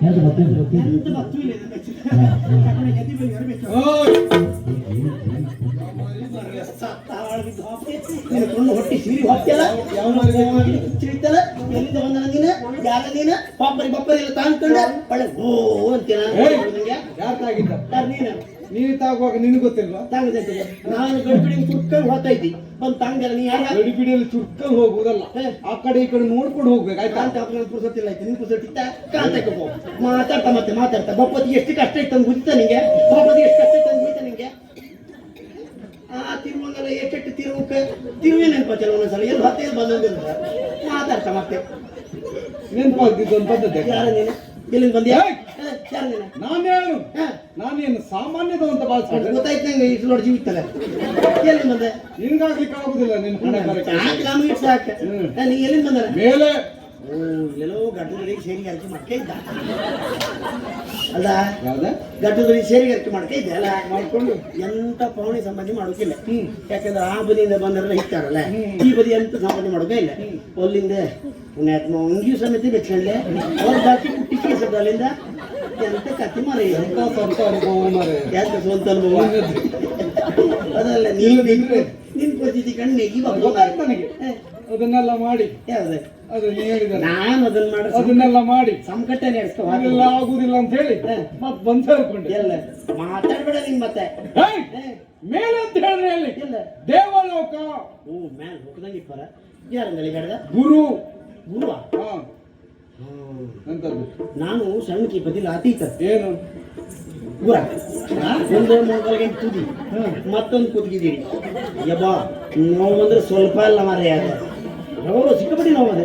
ಎಂತ ಗೊತ್ತಿಲ್ಲ, ಗೊತ್ತಿಲ್ಲ. ಎಂತ ಬತ್ತು ಇಲ್ಲ ಇದು ಬೆಚ್ಚು ಹಾ, ಹಾ. ಕಡೆ ಗೆದ್ದಿ ಬೆಲೆ ಬೆಚ್ಚು ಸತ್ತ ಹಾಳಾಗಿದ್ದು ಹಾಪೆ. ನಿನ್ನ ಹೊಟ್ಟಿ ಸೀರಿ ಹೊತ್ತೆಲ್ಲ ಎಲ್ಲಿಂದ ಬಂದ ನೀನು ಯಾರ ನೀನ ಪಾಪರಿ ಬಪ್ಪರಿ ಎಲ್ಲ ತಾಂಡ್ಕೊಂಡ ಒಳ್ಳೆ ಓ ಅಂತೀನ ಯಾರ್ ತಾಗಿದ್ದ ನೀನು ನೀನು ತಾಗುವಾಗ ನಿನಗೆ ಗೊತ್ತಿಲ್ವಾ ತಾಗದೈತಿ ನಾನು ಗಡಿಬಿಡಿ ಸುಟ್ಕೊಂಡು ಹೋಗ್ತೈತಿ ಬಂದು ತಾಂಗಲ್ಲ ನೀ ಯಾರ ಗಡಿಬಿಡಿಯಲ್ಲಿ ಚುಟ್ಕಲ್ ಹೋಗುದಲ್ಲ ಆ ಕಡೆ ಈ ಕಡೆ ನೋಡ್ಕೊಂಡು ಹೋಗ್ಬೇಕು, ಆಯ್ತಾ? ಆಯ್ತು ಪುರ್ಸೊತ್ತಿಲ್ಲ ಐತಿ ನಿನ್ ಪುರ್ಸೊತ್ತಿತ್ತ ಕಾಂತಕ್ಕೆ ಹೋಗು ಮಾತಾಡ್ತಾ ಮತ್ತೆ ಮಾತಾಡ್ತಾ. ಬಪ್ಪತ್ತಿಗೆ ಎಷ್ಟು ಕಷ್ಟ ಇತ್ತು ಅಂತ ಗುರ್ತ ನಿಂಗೆ? ಬಪ್ಪತ್ತಿಗೆ ಎಷ್ಟು ಕಷ್ಟ ಇತ್ತು ಅಂತ ಗೊತ್ತ ನಿಂಗೆ? ಆ ತಿರುವಂಗಲ್ಲ ಎಷ್ಟೆಟ್ಟು ತಿರುವಕ್ಕೆ ತಿರುವೇ ನೆನಪತ್ತಿಲ್ಲ ಒಂದೊಂದ್ಸಲ ಎಲ್ಲಿ ಹತ್ತೆ ಎಲ್ಲಿ ಬಂದಿಲ್ಲ ಮಾತಾಡ್ತಾ ಮತ್ತೆ. ನೆನಪಾಗ್ತಿದ್ದು ಅಂತ ಪದ್ಧತಿ ಯಾರ ನೀನು? ಎಲ್ಲಿಂದ ಬಂದ್ಯಾ? ಯಾರ ನೀನು? ನಾನೇನು ಹ, ನಾನೇನು ಸಾಮಾನ್ಯದ ಅಂತ ಭಾವಿಸ್ಕೊಂಡೆ ಗೊತ್ತಾಯ್ತು ನಂಗೆ ಇಷ್ಟು ನೋಡಿ ಜೀವಿತ್ತಲ್ಲ ಎಲ್ಲಿಂದ ಬಂದೆ? ನಿನ್ಗಾಗ್ಲಿಕ್ಕೆ ಆಗುದಿಲ್ಲ ನಿನ್ ಹಣ ಸಾಕು ನಮ್ಗೆ ಇಷ್ಟು ಸಾಕು. ನೀ ಎಲ್ಲಿಂದ ಬಂದಾರ ಮೇಲೆ ಓ ಎಲ್ಲೋ ಗಡ್ಡದಲ್ಲಿ ಸೇರಿಗೆ ಅರ್ಕೆ ಮಾಡ್ಕೆ ಇದ್ದ. ಅಲ್ಲ ಯಾವ್ದ? ಗಡ್ಡದಲ್ಲಿ ಸೇರಿಗೆ ಅರ್ಕೆ ಮಾಡ್ಕೆ ಇದ್ದೆ. ಅಲ್ಲ ಮಾಡ್ಕೊಂಡು? ಎಂತ ಪೌಣಿ ಸಂಬಂಧಿ ಮಾಡೋಕಿಲ್ಲ. ಯಾಕಂದ್ರೆ ಆ ಬದಿಯಿಂದ ಬಂದರೆಲ್ಲ ಇತ್ತಾರಲ್ಲ ಈ ಬದಿ ಎಂತ ಸಂಬಂಧ ಮಾಡೋಕೆ ಇಲ್ಲ. ಅಲ್ಲಿಂದ ಪುಣ್ಯಾತ್ಮ ಅಂಗಿಯೂ ಸಮೇತ ಬೆಚ್ಚಂಡ್ಲೆ. ಅವ್ರ ಜಾತಿ ಕುಟ್ಟಿ ಕೇಸದ ಅಲ್ಲಿಂದ. ಎಂತ ಕತ್ತಿ ಮಾರೈ? ಎಂತ ಸ್ವಂತ ಅನುಭವ ಮಾರಿ? ಯಾಕೆ ಸ್ವಂತ ಅನುಭವ? ಅದಲ್ಲ ನೀವು ನಿನ್ ಪರಿಸ್ಥಿತಿ ಕಣ್ಣು ನೆಗಿ ನನಗೆ. ಅದನ್ನೆಲ್ಲ ಮಾಡಿ. ಯಾವ್ದು? ನಾನು ಅದನ್ನ ಮಾಡಿ ಅದನ್ನೆಲ್ಲ ಮಾಡಿ. ಸಂಕಟ ನಡೆಸ್ಕೊ ಅದೆಲ್ಲ ಆಗುದಿಲ್ಲ ಅಂತ ಹೇಳಿ ಮತ್ತೆ ಮತ್ ಬಂದ್ ಸೇರ್ಕೊಂಡೆ. ಎಲ್ಲ. ಮಾತಾಡ್ಬೇಡ ನಿಂಗ್ ಮತ್ತೆ. ಮೇಲೆ ಅಂತ ಅಲ್ಲಿ ಇಲ್ಲ. ದೇವಲೋಕ. ಓ ಮ್ಯಾಲ ಹೋಗದಂಗೆ ಇಪ್ಪರ ಯಾರಂದಲ್ಲಿ ಬೇಡದ? ಗುರು. ಗುರುವ? ನಾನು ಸಣ್ಣಕಿ ಬದಿಲ ಅತೀತ. ಏನು? ಗುರ. ಒಂದು ಮೊಬೈಲ್ ಗಂಟೆ ತುದಿ. ಮತ್ತೊಂದು ಕುದ್ಗಿದ್ದೀರಿ ಯಬ್ಬಾ ನೋವು ಅಂದ್ರೆ ಸ್ವಲ್ಪ ಅಲ್ಲ ಮಾರೇ ನೋವು ಸಿಕ್ಕಾಪಟ್ಟಿ ನೋವು ಅದೇ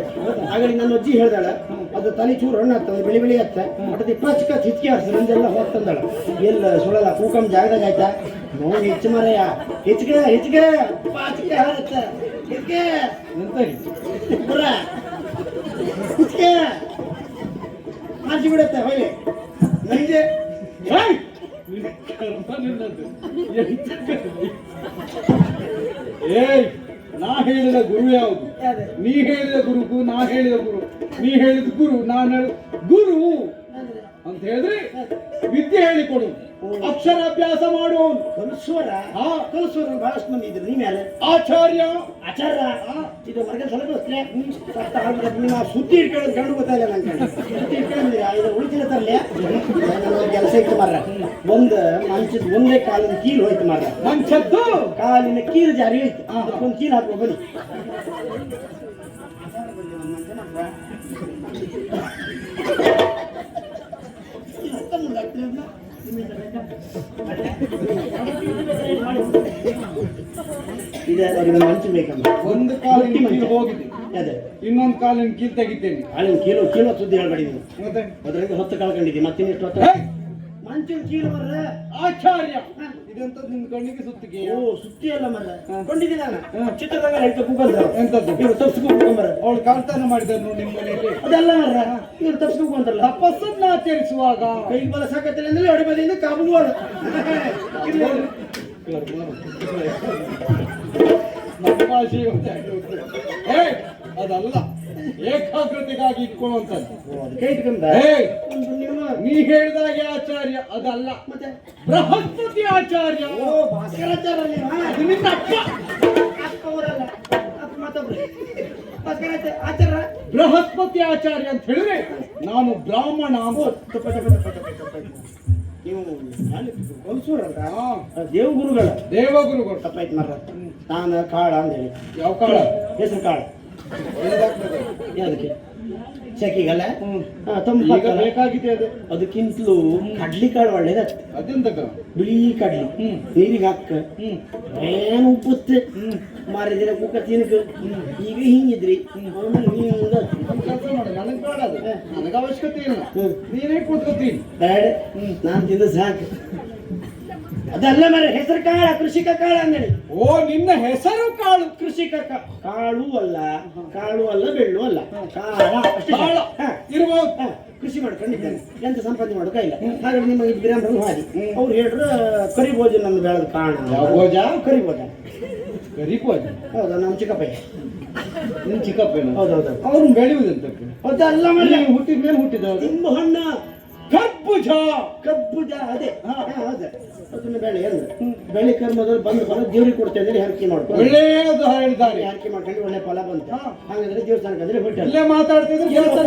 ಹಾಗಾಗಿ ನನ್ನ ಅಜ್ಜಿ ಹೇಳ್ದಾಳೆ, ಅದು ತಲೆ ಚೂರು ಹಣ್ಣು ಆಗ್ತದೆ, ಬೆಳಿ ಬೆಳಿ ಹತ್ತ ಅಟದಿ ಚಿಕ್ಕ ಚಿತ್ಕಿ ಆಡ್ಸಿ ನಂದೆಲ್ಲ ಹೋಗ್ತಂದಾಳ ಎಲ್ಲ ಸುಳಲ್ಲ ಕೂಕಂ ಜಾಗದಾಗ ಆಯ್ತಾ? ನೋವು ಹೆಚ್ಚು ಮಾರಯ್ಯ ಹೆಚ್ಚಿಗೆ ಹೆಚ್ಚಿಗೆ. ಪಾಚಿಗೆ ಹಾರತ್ತ. ಹೆಚ್ಚಿಗೆ ಹೆಚ್ಚಿಗೆ ಹಾಸಿ ಬಿಡತ್ತೆ ಹೊಯ್ಲೆ. ನನಗೆ. ಏಯ್ ನಾ ಹೇಳಿದ ಗುರು ಯಾವುದು? ನೀ ಹೇಳಿದ ಗುರುಕು ನಾ ಹೇಳಿದ ಗುರು. ನೀ ಹೇಳಿದ ಗುರು ನಾನು ಹೇಳ ಗುರು. ಅಂತ ಹೇಳಿದ್ರೆ ವಿದ್ಯೆ ಹೇಳಿಕೊಡು ಅಕ್ಷರಾಭ್ಯಾಸ ಮಾಡುವವನು ಕಲಿಸುವರ ಹಾ. ಕಲಿಸುವರ ಬಹಳಷ್ಟು ಮಂದಿ ಇದ್ರು. ನಿಮ್ಮ ಮೇಲೆ ಆಚಾರ್ಯ. ಆಚಾರ್ಯ? ಇದು ಹೊರಗೆ ಸಲ ಗೊತ್ತಲೇ ಸತ್ತ ಆಗ್ಬಿಡತ್ತೆ ನೀವು ಸುದ್ದಿ ಇಟ್ಕೊಳ್ಳೋದು ಕಂಡು ಗೊತ್ತಾಯಿಲ್ಲ ನಂಗೆ? ಸುದ್ದಿ ಇಟ್ಕೊಂಡಿದ್ದೀರಾ ಇದು ಉಳಿದಿರತ್ತಲ್ಲೇ ಕೆಲಸ ಇತ್ತು ಮಾರ ಒಂದು ಮಂಚದ ಒಂದೇ ಕಾಲಿನ ಕೀಲು ಹೋಯ್ತು ಮಾರ ಮಂಚದ್ದು? ಕಾಲಿನ ಕೀಲು ಜಾರಿ ಹೋಯ್ತು. ಒಂದು ಕೀಲು ಹಾಕುವ ಬನ್ನಿ. ಅವ್ರಿಗೆ ಒಂದು ಮಂಚ ಒಂದು ಕಾಲಿನ ಕೀಲು ಹೋಗಿದೆ. ಅದೇ. ಇನ್ನೊಂದು ಕಾಲಿನ ಕೀಲು ತೆಗಿತೇನೆ. ಕಾಲಿನ ಕೀಲು ಕೀಲು ಸುದ್ದಿ ಹೇಳ್ಬೇಡಿ ನೀವು. ಮತ್ತೆ? ಅದ್ರಾಗ ಹೊತ್ತು ಕಳ್ಕೊಂಡಿದ್ದೀನಿ. ಮತ್ತೆ ಹೊತ್ತು? ಮಂಚಿನ ಕೀಲು ಬರ್ರೆ. ಆಚಾರ್ಯ! ಇದೆಂತದ್ದು ನಿಮ್ಮ ಕಣ್ಣಿಗೆ ಸುತ್ತಿಗೆ. ಓ ಸುತ್ತಿ ಅಲ್ಲ ಮರ್ರ. ಕೊಂಡಿದ್ದೀನಿ ನಾನು. ಚಿತ್ರದಾಗ ಹೇಳ್ತಾ ಕೂಗಂತ ಎಂತದ್ದು? ಇವ್ರು ತಪ್ಸ್ಕೊಂಡ್ಬರ್ರ ಅವಳು ಕಾಲ್ತಾನ ಮಾಡಿದನು ನೋಡಿ ನಿಮ್ಮ ಮನೆಯಲ್ಲಿ. ಅದೆಲ್ಲ ಮರ್ರ. ಇವ್ರು ತಪ್ಸ್ಕೊಂಡ್ಬಂದ್ರಲ್ಲ ತಪಸ್ಸನ್ನ ಆಚರಿಸುವಾಗ. ಕೈ ಬಲ ಸಾಕತ್ತಿಲ್ಲ ಅಂದ್ರೆ ಹೊಡೆ ಬದಿಯಿಂದ ಕಾಬುಗಳು ನಮ್ಮ ಏಯ್ ಅದಲ್ಲ. ಏಕಾಗ್ರತೆಗಾಗಿ ಇಟ್ಕೊಳ್ಳುವಂಥದ್ದು. ನೀ ಹೇಳಿದಾಗೆ ಆಚಾರ್ಯ ಅದಲ್ಲ. ಮತ್ತೆ? ಬೃಹಸ್ಪತಿ ಆಚಾರ್ಯ. ಓ ಭಾಸ್ಕರಾಚಾರ್ಯ ನಿನ್ನ ಅಪ್ಪ ಅಪ್ಪ ಅವರಲ್ಲ ಅಪ್ಪ ಮತ್ತೊಬ್ರು ಭಾಸ್ಕರಾಚಾರ್ಯ ಆಚಾರ್ಯ? ಬೃಹಸ್ಪತಿ ಆಚಾರ್ಯ ಅಂತ ಹೇಳಿದ್ರೆ ನಾನು ಬ್ರಾಹ್ಮಣ ನೀವು ಕಲ್ಸೂರಲ್ಲ ಹಾ, ದೇವಗುರುಗಳ. ದೇವಗುರುಗಳು. ತಪ್ಪಾಯ್ತು ಮರ್ರ. ತಾನ ಕಾಳ ಅಂತ ಹೇಳಿ ಯಾವ ಕಾಳ? ಹೆಸರು ಕಾಳು? ಏನಾಗ್ತದೆ? ಹಾ, ಈಗ ಬೇಕಾಗಿದೆ ಅದು. ಅದಕ್ಕಿಂತಲೂ ಕಡ್ಲಿ ಕಾಳು ಒಳ್ಳೇದತ್ತ ಅದೆಂತ ಬಿಳಿ ಕಡ್ಲಿ. ನೀರಿಗೆ ಹಾಕ. ಏನು ಉಪ್ಪುತ್ತೆ? ಮಾರಿದಿನ ಕುಕ್ಕ ತಿನ್ಕ ಈಗ ಹಿಂಗಿದ್ರಿ ಆಮೇಲೆ ಹಿಂಗ ಕೆಲಸ ಮಾಡು ನನಗೆ ಬೇಡ ಅದು. ನನಗೆ ಅವಶ್ಯಕತೆ ಇಲ್ಲ. ನೀನೇ ಕೂತ್ಕೋತೀನಿ. ಬೇಡ. ನಾನು ತಿಂದ ಸಾಕು. ಅದಲ್ಲ ಮರ ಹೆಸರು ಕಾಳ ಕೃಷಿಕ ಕಾಳ ಅಂದ್ರೆ ಓ ನಿನ್ನ ಹೆಸರು ಕಾಳು. ಕೃಷಿಕ ಕಾಳು ಅಲ್ಲ ಕಾಳು ಅಲ್ಲ ಬೆಳ್ಳು ಅಲ್ಲ. ಕಾಳ. ಇರ್ಬೋದು. ಕೃಷಿ ಮಾಡ್ಕೊಂಡಿದ್ದೇನೆ. ಎಂತ ಸಂಪಾದನೆ ಮಾಡೋಕ ಇಲ್ಲ ಹಾಗಾದ್ರೆ ನಿಮ್ಮ ಇದು ಹಾಗೆ ಅವ್ರು ಹೇಳ್ರು ಕರಿಬೋಜು ನನ್ನ ಬೆಳೆದ ಯಾವ ಭೋಜ ಕರಿ ಭೋಜ ಹೌದಾ ನಮ್ಮ ಚಿಕ್ಕಪ್ಪಯ್ಯ ನಿಮ್ಮ ಚಿಕ್ಕಪ್ಪ ಹೌದೌದು. ಅವ್ರು ಬೆಳೆಯುವುದಂತಕ್ಕೆ? ಅದಲ್ಲ ಅಲ್ಲ ನೀವು ಹುಟ್ಟಿದ ಮೇಲೆ ಹುಟ್ಟಿದವರು? ತುಂಬ ಹಣ್ಣ. ಕಬ್ಬುಜ. ಕಬ್ಬುಜ ಅದೇ ಹಾ ಅದೇ ಅದನ್ನ ಬೆಳೆ ಬೆಳೆ ಕರ್ಮದಲ್ಲಿ ಬಂದು ಬರೋ ದೇವ್ರಿಗೆ ಕೊಡ್ತೇನೆ ಅಂದ್ರೆ ಹರಕೆ ಮಾಡ್ಕೊಂಡು. ಒಳ್ಳೆಯದು ಹೇಳಿದ್ದಾರೆ. ಹರಕೆ ಮಾಡ್ಕೊಂಡು ಒಳ್ಳೆ ಫಲ ಬಂತು. ಹಾಗಾದ್ರೆ ದೇವಸ್ಥಾನಕ್ಕೆ ಅಂದ್ರೆ ಬಿಟ್ಟಲ್ಲ ಇಲ್ಲೇ ಮಾತಾಡ್ತಿದ್ರೆ ದೇವಸ್ಥಾನ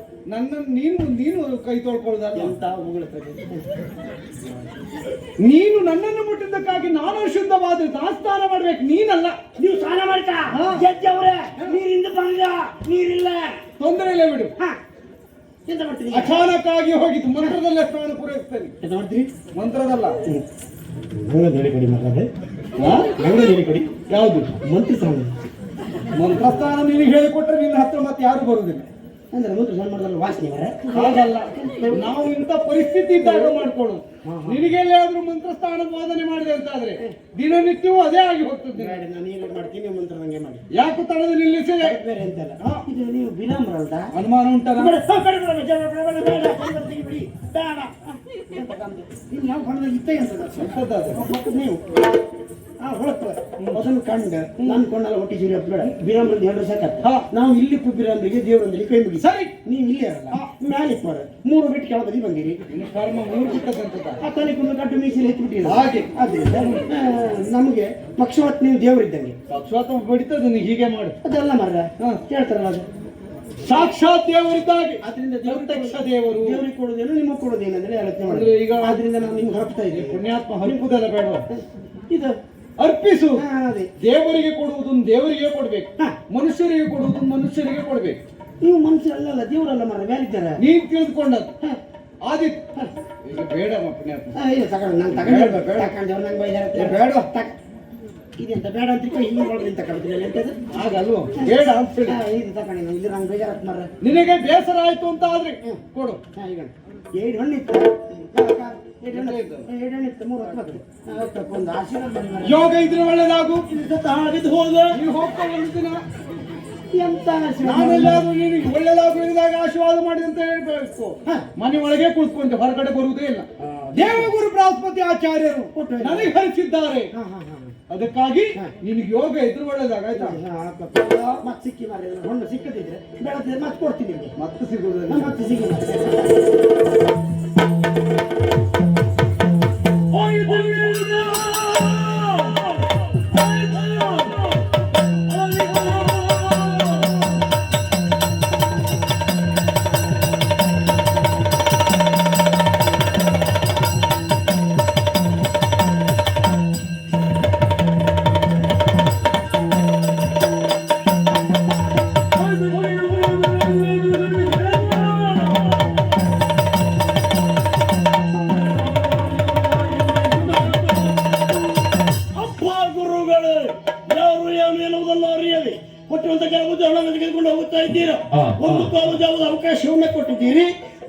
ನನ್ನ ನೀನು ನೀನು ಕೈ ತೊಳ್ಕೊಳ್ಳೋದಲ್ಲ? ಅಂತ ನೀನು ನನ್ನನ್ನು ಮುಟ್ಟಿದ್ದಕ್ಕಾಗಿ ನಾನು ಶುದ್ಧವಾದ ಸ್ನಾನ ಮಾಡ್ಬೇಕು ನೀನಲ್ಲ. ನೀವು ಸ್ನಾನ ಮಾಡ್ತಾ? ಗೆದ್ದವ್ರೆ ನೀರಿಂದ ಬಂದ ನೀರಿಲ್ಲ. ತೊಂದರೆ ಇಲ್ಲ ಬಿಡು. ಎಂತ ಮಾಡ್ತೀರಿ? ಅಚಾನಕಾಗಿ ಹೋಗಿದ್ದು ಮಂತ್ರದಲ್ಲೇ ಸ್ನಾನ ಪೂರೈಸ್ತೇನೆ. ಎಂತ ಮಾಡ್ತೀರಿ? ಮಂತ್ರದಲ್ಲ. ಹೇಳಿ ಹೇಳಿ ಯಾವುದು? ಮಂತ್ರಿ ಸ್ನಾನ ಮಂತ್ರಸ್ಥಾನ ನಿನಗೆ ಹೇಳಿಕೊಟ್ರೆ ನಿನ್ನ ಹತ್ರ ಮತ್ತೆ ಯಾರು ಬರುವುದಿಲ್ಲ. ಅಂದ್ರೆ ಮುಂದೆ ಸಣ್ಣ ಮಾಡಿದ್ರೆ ವಾಸನೆ ಬರ ಹಾಗಲ್ಲ ನಾವು ಇಂಥ ಪರಿಸ್ಥಿತಿ ಇದ್ದಾಗ ಮಾಡ್ಕೊಳ್ಳು ಮಂತ್ರ ಮಂತ್ರಸ್ಥಾನ ಬೋಧನೆ ಮಾಡಿದೆ ಅಂತ ಆದ್ರೆ ದಿನನಿತ್ಯವೂ ಅದೇ ಆಗಿ ಹೋಗ್ತದೆ ನಾನು ಏನು ಮಾಡ್ತೀನಿ ಮಂತ್ರ ನಂಗೆ ಮಾಡಿ ಯಾಕೆ ತಡದ ನಿಲ್ಲಿಸಿ ಬೇರೆ ಅಂತಲ್ಲ ಇದು ನೀವು ವಿನಮ್ರ ಅಲ್ದ ಅನುಮಾನ ಉಂಟಲ್ಲ ಬೇಡ ನಾವು ಹೊಡೆದ ಇತ್ತ ಅಂತ ನೀವು ಅದನ್ನು ಕಂಡು ನಾನು ಕೊಂಡಲ್ಲ ಹೊಟ್ಟಿ ಜೀರಿ ಬೇಡ. ಬಿರಾಮ್ರಲ್ಲಿ ಎರಡು ಹಾ. ನಾವು ಇಲ್ಲಿ ಬೀರಾಮ್ರಿಗೆ ದೇವರೊಂದಿಗೆ ಕೈ ಮುಗಿ ಸರಿ. ನೀವು ಇಲ್ಲಿ ಇರಲ್ಲ. ಮ್ಯಾಲೆ ಮಾಡ ಮೂರು ಬಿಟ್ಟು ಕೆಳಬದಿ ಬಂದಿರಿ. ಕರ್ಮ ಮೂರು ಆ ತಲೆ ಕುಂದು ಕಟ್ಟು ಮೀಸಲು ಎತ್ಬಿಟ್ಟಿಲ್ಲ ಹಾಗೆ. ಅದರಿಂದ ನಮಗೆ ಪಕ್ಷವತ್ ನೀವು ದೇವರಿದ್ದಂಗೆ ಪಕ್ಷವಾತ ಬಡಿತದ ನೀವು ಹೀಗೆ ಮಾಡಿ. ಅದೆಲ್ಲ ಮರ ಕೇಳ್ತಾರಲ್ಲ ಅದು. ಸಾಕ್ಷಾತ್ ದೇವರಿದ್ದಾಗೆ ಅದರಿಂದ ಪ್ರತ್ಯಕ್ಷ ದೇವರು. ದೇವರಿಗೆ ಕೊಡೋದೇನು ನಿಮಗೆ ಕೊಡೋದೇನಂದ್ರೆ ಆಲೋಚನೆ ಮಾಡಿದ್ರೆ ಮಾಡಿ ಈಗ- ಆದ್ರಿಂದ ನಾವು ನಿಮ್ಗೆ ಹಾಕ್ತಾ ಇದ್ದೀವಿ. ಪುಣ್ಯಾತ್ಮ ಹರಿಪುದೆಲ್ಲ ಬೇಡ. ಇದು ಅರ್ಪಿಸು. ಹಾ, ಅದೇ. ದೇವರಿಗೆ ಕೊಡುವುದನ್ನು ದೇವರಿಗೆ ಕೊಡ್ಬೇಕು. ಮನುಷ್ಯರಿಗೆ ಕೊಡುವುದನ್ನು ಮನುಷ್ಯರಿಗೆ ಕೊಡ್ಬೇಕು. ನೀವು ಮನುಷ್ಯರಲ್ಲ ದೇವರಲ್ಲ ಮರ ಮೇಲಿದ್ದಾರೆ? ನೀನ್ ತಿಳಿದುಕೊಂಡದ್ದು. ಆದಿತ್ ಈಗ ಬೇಡ ಇಲ್ಲ ತಗೊಂಡು ನಾನು ತಗೊಂಡು ಬೇಡ. ತಗೊಂಡು ನಂಗೆ ಬೈದಾರ ಬೇಡ. ತಕ. ಇದೆಂತ ಬೇಡ ಅಂತ ಹಿಂಗೆ ನೋಡ್ರಿ ತಗೊಂಡಿಲ್ಲ ಎಂತದು? ಆಗಲ್ವ ಬೇಡ ಅಂತ ಇದು ತಗೊಂಡಿ ನಾನು ಇದು ನಂಗೆ ಬೇಜಾರತ್ ಮರ ನಿನಗೆ ಬೇಸರ ಆಯ್ತು ಅಂತ ಆದ್ರೆ ಕೊಡು. ಈಗ. ಏಳು ಹಣ್ಣಿತ್ತು ಏಳು ಯೋಗ ಇದ್ರೆ ಒಳ್ಳೇದಾಗು. ಹಾಳಾಗಿದ್ದು ಹೋದ ನೀವು ಹೋಗ್ತಾ ಒಂದು ದಿನ. ಇದಾಗ ಆಶೀರ್ವಾದ ಮಾಡಿ ಅಂತ ಹೇಳ್ಬೇಕು. ಮನೆ ಒಳಗೆ ಕುಳಿತುಕೊಂಡೆ ಹೊರಗಡೆ ಬರುವುದೇ ಇಲ್ಲ. ದೇವಗುರು ಬೃಹಸ್ಪತಿ ಆಚಾರ್ಯರು ನನಗೆ ಹರಿಸಿದ್ದಾರೆ ಅದಕ್ಕಾಗಿ ನಿನಗೆ ಯೋಗ ಇದ್ರೆ ಒಳ್ಳೇದಾಗ ಆಯ್ತಾ? ಮತ್ತೆ ಸಿಕ್ಕಿ ಮಾರಿ ಹೊಂಡ ಸಿಕ್ಕದಿದ್ರೆ ಬೆಳಗ್ಗೆ ಮತ್ತೆ ಕೊಡ್ತೀನಿ ಮತ್ತೆ ಸಿಗುದಿಲ್ಲ ಮತ್ತೆ ಸಿಗುದಿಲ್ಲ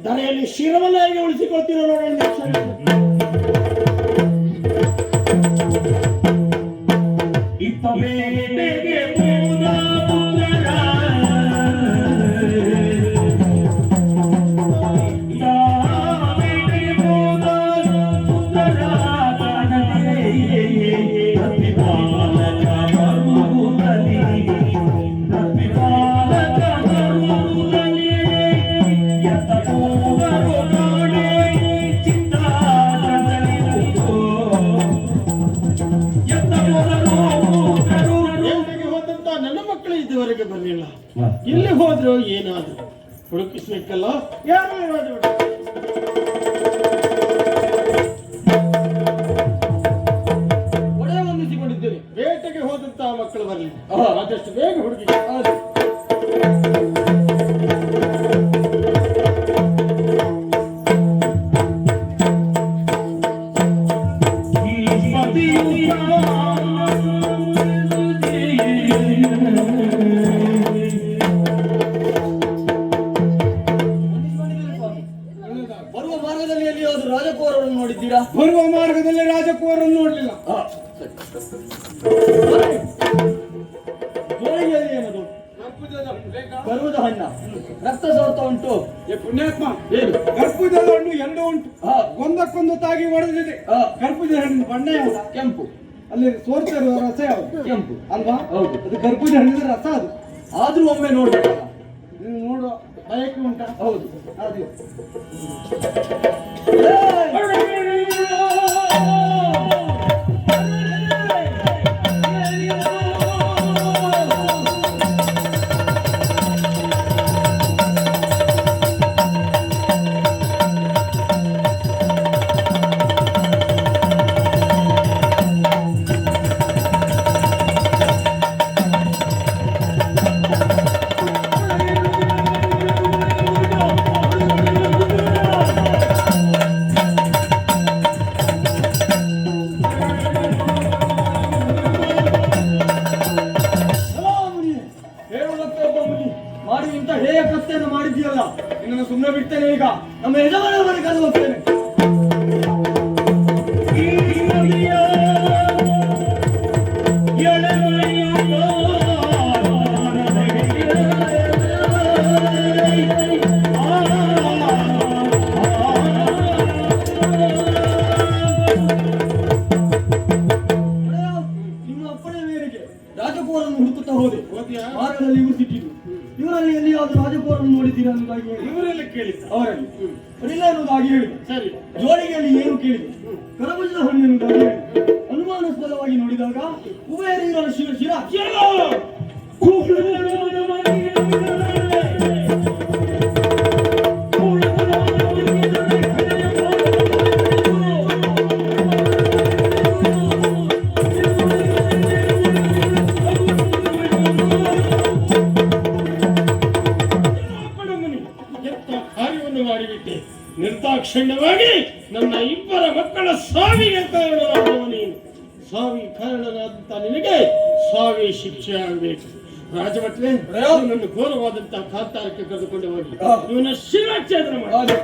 ಧರೆಯಲ್ಲಿ ಶಿರವನ್ನಾಗಿ ಉಳಿಸಿಕೊಳ್ತಿರೋ You you. Hey! ಮಾಡಿ ಇಂತ ಹೇಯ ಕಸ್ತೆಯನ್ನು ಮಾಡಿದ್ಯಲ್ಲ ನಿನ್ನನ್ನು ಸುಮ್ಮನೆ ಬಿಡ್ತೇನೆ ಈಗ. ನಮ್ಮ ಯಜಮಾನ ಮನೆ ಕರೆದು ಹೋಗ್ತೇನೆ. Where are you? You're up. Yellow. Kuhlu. ಅಂತ ಕಾತಾರಕ್ಕೆ ಕರೆದುಕೊಂಡು ಹೋಗಿ. ಇವನ ಶಿರಾಚ್ಛೇದನ ಮಾಡಿ.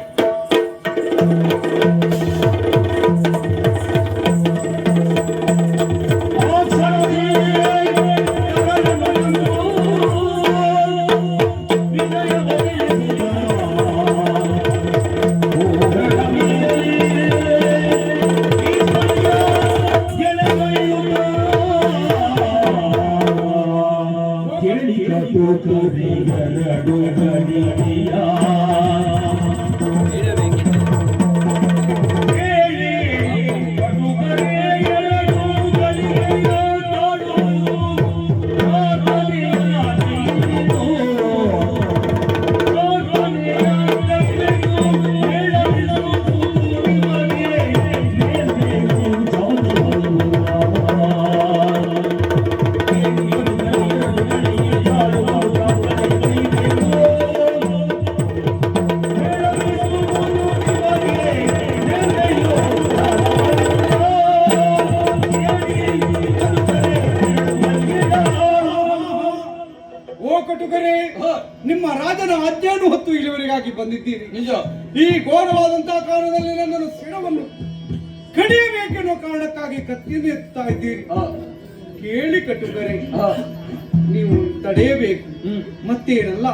ಮತ್ತೇನಲ್ಲ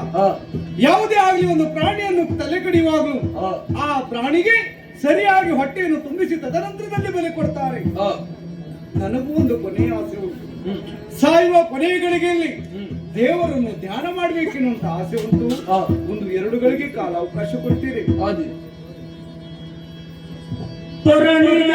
ಯಾವುದೇ ಆಗಲಿ ಒಂದು ಪ್ರಾಣಿಯನ್ನು ತಲೆ ಕಡಿಯುವಾಗಲೂ ಆ ಪ್ರಾಣಿಗೆ ಸರಿಯಾಗಿ ಹೊಟ್ಟೆಯನ್ನು ತುಂಬಿಸಿ ತದನಂತರದಲ್ಲಿ ಬೆಲೆ ಕೊಡ್ತಾರೆ. ನನಗೂ ಒಂದು ಕೊನೆಯ ಆಸೆ ಉಂಟು. ಸಾಯುವ ಕೊನೆಯ ಗಳಿಗೆಯಲ್ಲಿ ದೇವರನ್ನು ಧ್ಯಾನ ಮಾಡ್ಬೇಕೆನ್ನುವಂತ ಆಸೆ ಉಂಟು. ಒಂದು ಎರಡು ಗಳಿಗೆ ಕಾಲ ಅವಕಾಶ ಕೊಡ್ತೀರಿ. ಪರಣಿಯ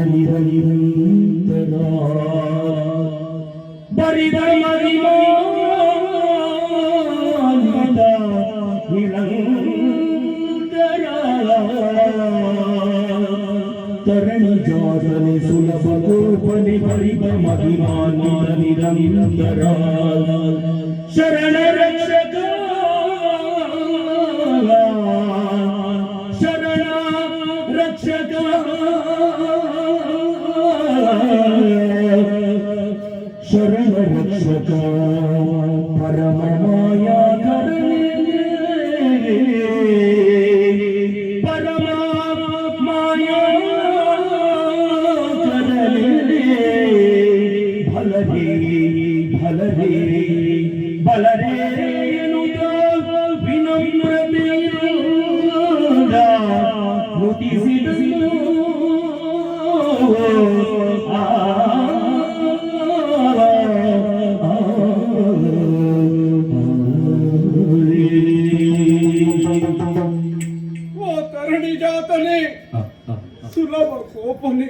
ಕೋಪನೆ.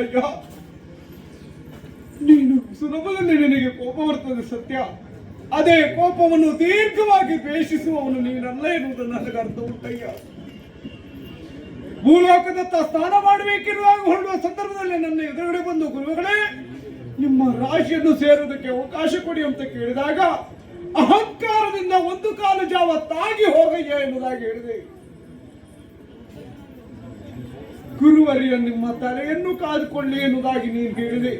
ಅಯ್ಯ, ನೀನು ಸುಲಭದಲ್ಲಿ ನಿನಗೆ ಕೋಪ ಬರ್ತದೆ ಸತ್ಯ. ಅದೇ ಕೋಪವನ್ನು ದೀರ್ಘವಾಗಿ ದ್ವೇಷಿಸುವವನು ನೀನಲ್ಲ ಎನ್ನುವುದು ನನಗೆ ಅರ್ಥ ಉಂಟಯ್ಯ. ಭೂಲೋಕದತ್ತ ಸ್ನಾನ ಮಾಡಬೇಕಿರುವಾಗ ಹೊರಡುವ ಸಂದರ್ಭದಲ್ಲಿ ನನ್ನ ಎದುರುಗಡೆ ಬಂದು ಗುರುಗಳೇ, ನಿಮ್ಮ ರಾಶಿಯನ್ನು ಸೇರುವುದಕ್ಕೆ ಅವಕಾಶ ಕೊಡಿ ಅಂತ ಕೇಳಿದಾಗ, ಅಹಂಕಾರದಿಂದ ಒಂದು ಕಾಲು ಜಾವ ತಾಗಿ ಹೋಗಯ್ಯ ಎನ್ನುವುದಾಗಿ ಹೇಳಿದೆ. ಗುರುವರಿಯ ನಿಮ್ಮ ತಲೆಯನ್ನು ಕಾದುಕೊಳ್ಳಿ ಎನ್ನುವುದಾಗಿ ನೀನು ಹೇಳಿದೆ.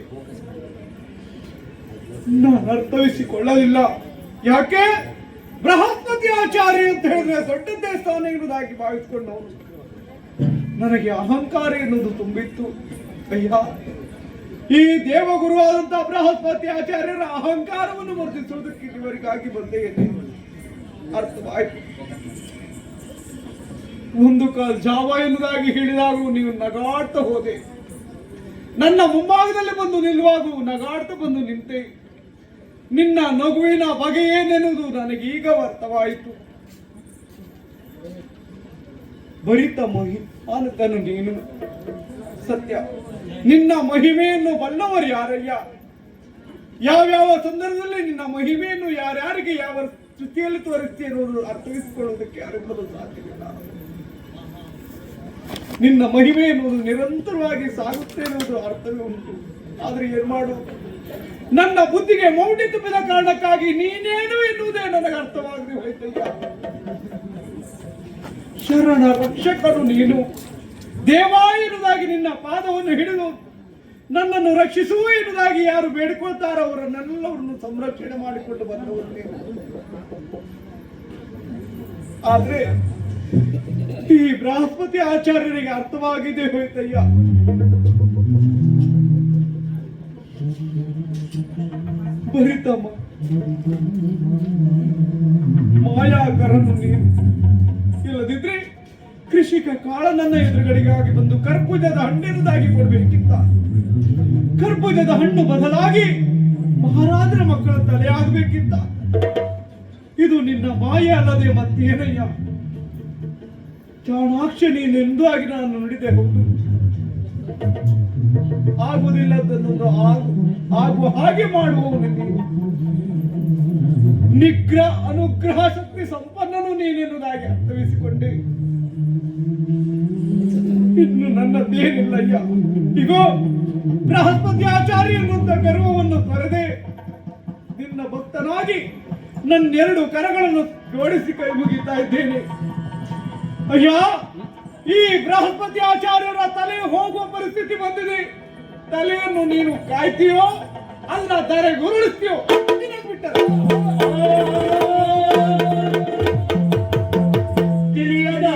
ನಾನು ಅರ್ಥವಿಸಿಕೊಳ್ಳಲಿಲ್ಲ ಯಾಕೆ? ಬೃಹಸ್ಪತಿ ಆಚಾರ್ಯ ಅಂತ ಹೇಳಿದ್ರೆ ದೊಡ್ಡ ದೇವಸ್ಥಾನ ಎನ್ನುವುದಾಗಿ ಭಾವಿಸಿಕೊಂಡವನು ನನಗೆ ಅಹಂಕಾರ ಎನ್ನುವುದು ತುಂಬಿತ್ತು. ಅಯ್ಯ, ಈ ದೇವಗುರುವಾದಂತಹ ಬೃಹಸ್ಪತಿ ಆಚಾರ್ಯರ ಅಹಂಕಾರವನ್ನು ವರ್ತಿಸುವುದಕ್ಕೆ ಇವರಿಗಾಗಿ ಬಂದೆ ಅರ್ಥವಾಯಿತು. ಒಂದು ಜಾವ ಎನ್ನುವುದಾಗಿ ಹೇಳಿದಾಗ ನೀವು ನಗಾಡ್ತಾ ಹೋದೆ. ನನ್ನ ಮುಂಭಾಗದಲ್ಲಿ ಬಂದು ನಿಲ್ಲುವಾಗ ನಗಾಡ್ತಾ ಬಂದು ನಿಂತೆ. ನಿನ್ನ ನಗುವಿನ ಬಗೆ ಏನೆನ್ನುವುದು ನನಗೀಗ ಅರ್ಥವಾಯಿತು. ಭರಿತ ಮಹಿಮಾನತನು ನೀನು. ಸತ್ಯ. ನಿನ್ನ ಮಹಿಮೆಯನ್ನು ಬಲ್ಲವರು ಯಾರಯ್ಯ? ಯಾವ್ಯಾವ ಸಂದರ್ಭದಲ್ಲಿ ನಿನ್ನ ಮಹಿಮೆಯನ್ನು ಯಾರ್ಯಾರಿಗೆ ಯಾವ ಸ್ಥಿತಿಯಲ್ಲಿ ಅರ್ಥೈಸಿಕೊಳ್ಳುವುದಕ್ಕೆ ಅರ್ಥವಿಸಿಕೊಳ್ಳುವುದಕ್ಕೆ ಯಾರಿಂದಲೂ ಸಾಧ್ಯವಿಲ್ಲ. ನಿನ್ನ ಮಹಿಮೆ ಎನ್ನುವುದು ನಿರಂತರವಾಗಿ ಸಾಗುತ್ತೆ ಎನ್ನುವುದು ಅರ್ಥವೇ ಉಂಟು. ಆದ್ರೆ ಏನ್ ಮಾಡು? ನನ್ನ ಬುದ್ಧಿಗೆ ಮೌಢ್ಯ ತುಂಬಿದ ಕಾರಣಕ್ಕಾಗಿ ನೀನೇನು ಎನ್ನುವುದೇ ನನಗೆ ಅರ್ಥವಾಗದೆ ಹೋಯ್ತಯ್ಯ. ಶರಣ ರಕ್ಷಕರು ನೀನು. ದೇವ ಎನ್ನುವುದಾಗಿ ನಿನ್ನ ಪಾದವನ್ನು ಹಿಡಿದು ನನ್ನನ್ನು ರಕ್ಷಿಸು ಎನ್ನುವುದಾಗಿ ಯಾರು ಬೇಡಿಕೊಳ್ತಾರೋ ಅವರನ್ನೆಲ್ಲವರನ್ನು ಸಂರಕ್ಷಣೆ ಮಾಡಿಕೊಂಡು ಬಂದವರು. ಆದ್ರೆ ಈ ಬೃಹಸ್ಪತಿ ಆಚಾರ್ಯರಿಗೆ ಅರ್ಥವಾಗಿದೆ ಹೋಯ್ತಯ್ಯ ಬರಿತಮ್ಮ. ಮಾಯಾಕರನು ಇಲ್ಲದಿದ್ರೆ ಕೃಷಿಕ ಕಾಳನನ್ನ ಎದುರುಗಡೆಗಾಗಿ ಬಂದು ಕರ್ಪೂಜದ ಹಣ್ಣಿನದಾಗಿ ಕೊಡಬೇಕಿತ್ತ. ಕರ್ಪೂಜದ ಹಣ್ಣು ಬದಲಾಗಿ ಮಹಾರಾಜರ ಮಕ್ಕಳ ತಲೆ ಆಗಬೇಕಿತ್ತ. ಇದು ನಿನ್ನ ಮಾಯೆ ಅಲ್ಲದೆ ಮತ್ತೇನಯ್ಯ? ಚಾಣಾಕ್ಷ ನೀನೆಂದೂ ಆಗಿ ನಾನು ನುಡಿದೆ ಹೌದು. ಆಗುವುದಿಲ್ಲ ಆಗು ಆಗುವ ಹಾಗೆ ಮಾಡುವವನು ನೀನು. ನಿಗ್ರಹ ಅನುಗ್ರಹ ಶಕ್ತಿ ಸಂಪನ್ನನು ನೀನೆನ್ನುವುದಾಗಿ ಅರ್ಥವಿಸಿಕೊಂಡೆ ಇನ್ನು ನನ್ನದೇನಿಲ್ಲಯ್ಯ. ಇಗೋ, ಬೃಹಸ್ಪತಿ ಆಚಾರ್ಯ ಎನ್ನುವಂತ ಗರ್ವವನ್ನು ತೊರೆದೆ. ನಿನ್ನ ಭಕ್ತನಾಗಿ ನನ್ನೆರಡು ಕರಗಳನ್ನು ಜೋಡಿಸಿ ಕೈ ಮುಗಿತಾ ಇದ್ದೇನೆ. ಅಯ್ಯ, ಈ ಬೃಹಸ್ಪತಿ ಆಚಾರ್ಯರ ತಲೆ ಹೋಗುವ ಪರಿಸ್ಥಿತಿ ಬಂದಿದೆ. ತಲೆಯನ್ನು ನೀನು ಕಾಯ್ತೀಯೋ, ಅಲ್ಲ ದರೆ ಗುರುಳಿಸ್ತೀಯೋ ಬಿಟ್ಟರೆ. ತಿಳಿಯದ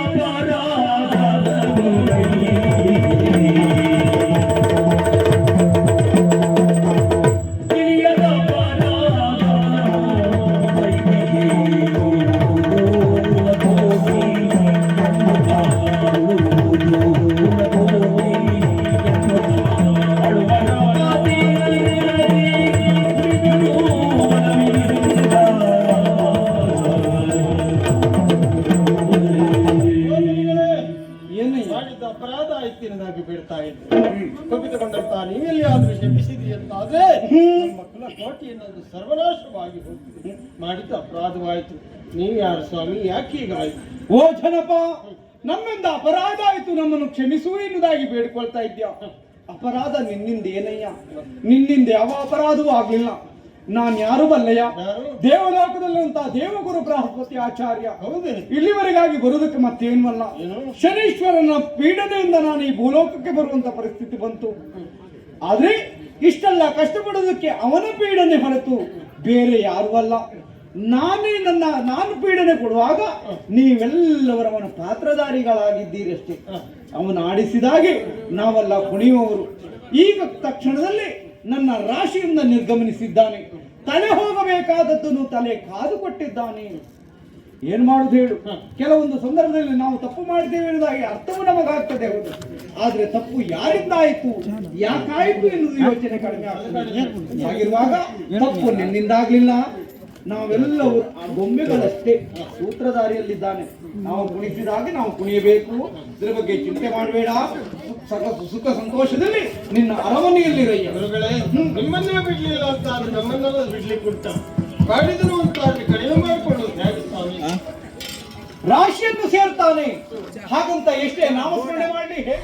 ಜನಪ ನಮ್ಮಿಂದ ಅಪರಾಧ ಆಯ್ತು ನಮ್ಮನ್ನು ಕ್ಷಮಿಸು ಎನ್ನುವುದಾಗಿ ಬೇಡ್ಕೊಳ್ತಾ ಇದ್ಯಾ ಅಪರಾಧ ನಿನ್ನಿಂದ ಏನಯ್ಯ? ನಿನ್ನಿಂದ ಯಾವ ಅಪರಾಧವೂ ಆಗ್ಲಿಲ್ಲ. ನಾನ್ ಯಾರು ಬಲ್ಲಯ್ಯ? ದೇವಲೋಕದಲ್ಲಿರುವಂತಹ ದೇವಗುರು ಬೃಹಸ್ಪತಿ ಆಚಾರ್ಯ. ಹೌದೇ ಇಲ್ಲಿವರೆಗಾಗಿ ಬರುವುದಕ್ಕೆ ಮತ್ತೇನ್ವಲ್ಲ? ಶನೀಶ್ವರನ ಪೀಡನೆಯಿಂದ ನಾನು ಈ ಭೂಲೋಕಕ್ಕೆ ಬರುವಂತ ಪರಿಸ್ಥಿತಿ ಬಂತು. ಆದ್ರೆ ಇಷ್ಟೆಲ್ಲ ಕಷ್ಟಪಡೋದಕ್ಕೆ ಅವನ ಪೀಡನೆ ಹೊರತು ಬೇರೆ ಯಾರು ಅಲ್ಲ. ನಾನೇ ನನ್ನ ನಾನು ಪೀಡನೆ ಕೊಡುವಾಗ ನೀವೆಲ್ಲವರವನ ಪಾತ್ರಧಾರಿಗಳಾಗಿದ್ದೀರಷ್ಟೇ. ಅವನು ಆಡಿಸಿದಾಗೆ ನಾವೆಲ್ಲ ಕುಣಿಯುವವರು. ಈಗ ತಕ್ಷಣದಲ್ಲಿ ನನ್ನ ರಾಶಿಯಿಂದ ನಿರ್ಗಮನಿಸಿದ್ದಾನೆ. ತಲೆ ಹೋಗಬೇಕಾದದ್ದನ್ನು ತಲೆ ಕಾದು ಕೊಟ್ಟಿದ್ದಾನೆ. ಏನ್ ಮಾಡುದು ಹೇಳು? ಕೆಲವೊಂದು ಸಂದರ್ಭದಲ್ಲಿ ನಾವು ತಪ್ಪು ಮಾಡಿದ್ದೇವೆ ಎನ್ನುವುದಾಗಿ ಅರ್ಥವು ನಮಗಾಗ್ತದೆ ಹೌದು. ಆದ್ರೆ ತಪ್ಪು ಯಾರಿಂದ ಆಯ್ತು ಯಾಕಾಯ್ತು ಎನ್ನುವುದು ಯೋಚನೆ ಕಡಿಮೆ ಆಗ್ತದೆ. ಹಾಗಿರುವಾಗ ತಪ್ಪು ನಿನ್ನಿಂದಾಗ್ಲಿಲ್ಲ. ನಾವೆಲ್ಲರೂ ಆ ಗೊಂಬೆಗಳಷ್ಟೇ ಸೂತ್ರಧಾರಿಯಲ್ಲಿದ್ದಾನೆ. ನಾವು ಕುಣಿಸಿದಾಗ ನಾವು ಕುಣಿಯಬೇಕು. ಇದ್ರ ಬಗ್ಗೆ ಚಿಂತೆ ಮಾಡಬೇಡ. ಸುಖ ಸುಖ ಸಂತೋಷದಲ್ಲಿ ನಿನ್ನ ಅರಮನೆಯಲ್ಲಿರಯ್ಯ. ಗುರುಗಳೇ ನಿಮ್ಮನ್ನೇ ಬಿಡ್ಲಿಲ್ಲ ಅಂತ ಆದ್ರೆ ನಮ್ಮನ್ನೆಲ್ಲ ಬಿಡ್ಲಿಕ್ಕೆ ಉಂಟ. ಕಾಡಿದ್ರು ಅಂತ ಆದ್ರೆ ಕಡಿಮೆ ಮಾಡಿಕೊಂಡು ಹೇಗೆ ಸ್ವಾಮಿ? ರಾಶಿಯನ್ನು ಸೇರ್ತಾನೆ. ಹಾಗಂತ ಎಷ್ಟೇ ನಾಮಸ್ಮರಣೆ ಮಾಡಲಿ ಹೇಗೆ?